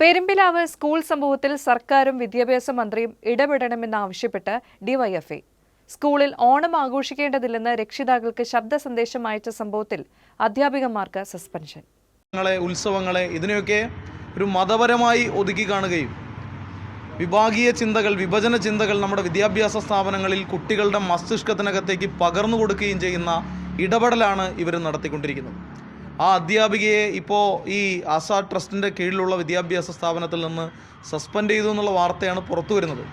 Perumpilavu school സംഭവത്തിൽ സർക്കാരും വിദ്യാഭ്യാസ മന്ത്രിയും ഇടപെടണമെന്നാവശ്യപ്പെട്ട് ഡിവൈഎഫ്ഐ. സ്കൂളിൽ ഓണം ആഘോഷിക്കേണ്ടതില്ലെന്ന് രക്ഷിതാക്കൾക്ക് ശബ്ദ സന്ദേശം അയച്ച സംഭവത്തിൽ അധ്യാപികമാർക്ക് സസ്പെൻഷൻ. ങ്ങളെ ഉത്സവങ്ങളെ ഇതിനെയൊക്കെ ഒരു മതപരമായി ഒതുക്കി കാണുകയും വിഭാഗീയ ചിന്തകൾ വിഭജന ചിന്തകൾ നമ്മുടെ വിദ്യാഭ്യാസ സ്ഥാപനങ്ങളിൽ കുട്ടികളുടെ മസ്തിഷ്കത്തിനകത്തേക്ക് പകർന്നു കൊടുക്കുകയും ചെയ്യുന്ന ഇടപെടലാണ് ഇവർ നടത്തിക്കൊണ്ടിരിക്കുന്നത്. ആ അധ്യാപികയെ ഇപ്പോൾ ഈ ആസാ ട്രസ്റ്റിന്റെ കീഴിലുള്ള വിദ്യാഭ്യാസ സ്ഥാപനത്തിൽ നിന്ന് സസ്പെൻഡ് ചെയ്തു എന്നുള്ള വാർത്തയാണ് പുറത്തു വരുന്നത്.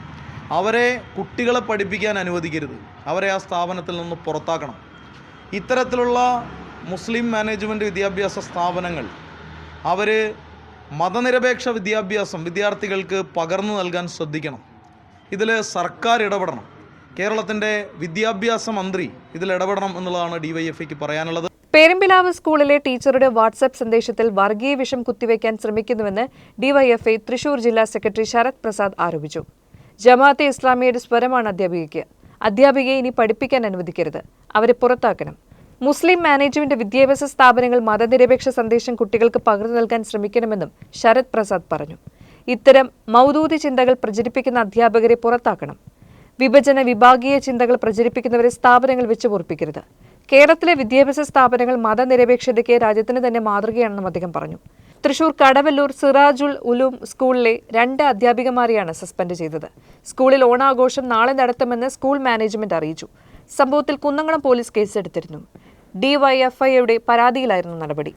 അവരെ കുട്ടികളെ പഠിപ്പിക്കാൻ അനുവദിക്കരുത്. അവരെ ആ സ്ഥാപനത്തിൽ നിന്ന് പുറത്താക്കണം. ഇത്തരത്തിലുള്ള മുസ്ലിം മാനേജ്മെന്റ് വിദ്യാഭ്യാസ സ്ഥാപനങ്ങൾ അവർ മതനിരപേക്ഷ വിദ്യാഭ്യാസം വിദ്യാർത്ഥികൾക്ക് പകർന്നു നൽകാൻ ശ്രദ്ധിക്കണം. ഇതിൽ സർക്കാർ ഇടപെടണം. കേരളത്തിന്റെ വിദ്യാഭ്യാസ മന്ത്രി ഇതിൽ ഇടപെടണം എന്നുള്ളതാണ് ഡി വൈ എഫ് ഐക്ക് പറയാനുള്ളത്. പെരുമ്പിലാവ് സ്കൂളിലെ ടീച്ചറുടെ വാട്സാപ്പ് സന്ദേശത്തിൽ വർഗീയ വിഷം കുത്തിവയ്ക്കാൻ ശ്രമിക്കുന്നുവെന്ന് ഡിവൈഎഫ്ഐ തൃശൂർ ജില്ലാ സെക്രട്ടറി ശരത് പ്രസാദ് ആരോപിച്ചു. ജമാഅത്തെ ഇസ്ലാമിയുടെ സ്വരമാണ് അധ്യാപികയ്ക്ക്. അധ്യാപികയെ ഇനി പഠിപ്പിക്കാൻ അനുവദിക്കരുത്. അവരെ പുറത്താക്കണം. മുസ്ലിം മാനേജ്മെന്റ് വിദ്യാഭ്യാസ സ്ഥാപനങ്ങൾ മതനിരപേക്ഷ സന്ദേശം കുട്ടികൾക്ക് പകർന്നു നൽകാൻ ശ്രമിക്കണമെന്നും ശരത് പ്രസാദ് പറഞ്ഞു. ഇത്തരം മൗദൂദി ചിന്തകൾ പ്രചരിപ്പിക്കുന്ന അധ്യാപകരെ പുറത്താക്കണം. വിഭജന വിഭാഗീയ ചിന്തകൾ പ്രചരിപ്പിക്കുന്നവരെ സ്ഥാപനങ്ങൾ വെച്ച് പൊറപ്പിക്കരുത്. കേരളത്തിലെ വിദ്യാഭ്യാസ സ്ഥാപനങ്ങൾ മതനിരപേക്ഷതയ്ക്ക് രാജ്യത്തിന് തന്നെ മാതൃകയാണെന്നും അദ്ദേഹം പറഞ്ഞു. തൃശൂർ കടവല്ലൂർ സിറാജുൽ ഉലൂം സ്കൂളിലെ രണ്ട് അധ്യാപികമാരെയാണ് സസ്പെൻഡ് ചെയ്തത്. സ്കൂളിൽ ഓണാഘോഷം നാളെ നടത്തുമെന്ന് സ്കൂൾ മാനേജ്മെന്റ് അറിയിച്ചു. സംഭവത്തിൽ കുന്നംകുളം പോലീസ് കേസെടുത്തിരുന്നു. ഡിവൈഎഫ്ഐയുടെ പരാതിയിലായിരുന്നു നടപടി.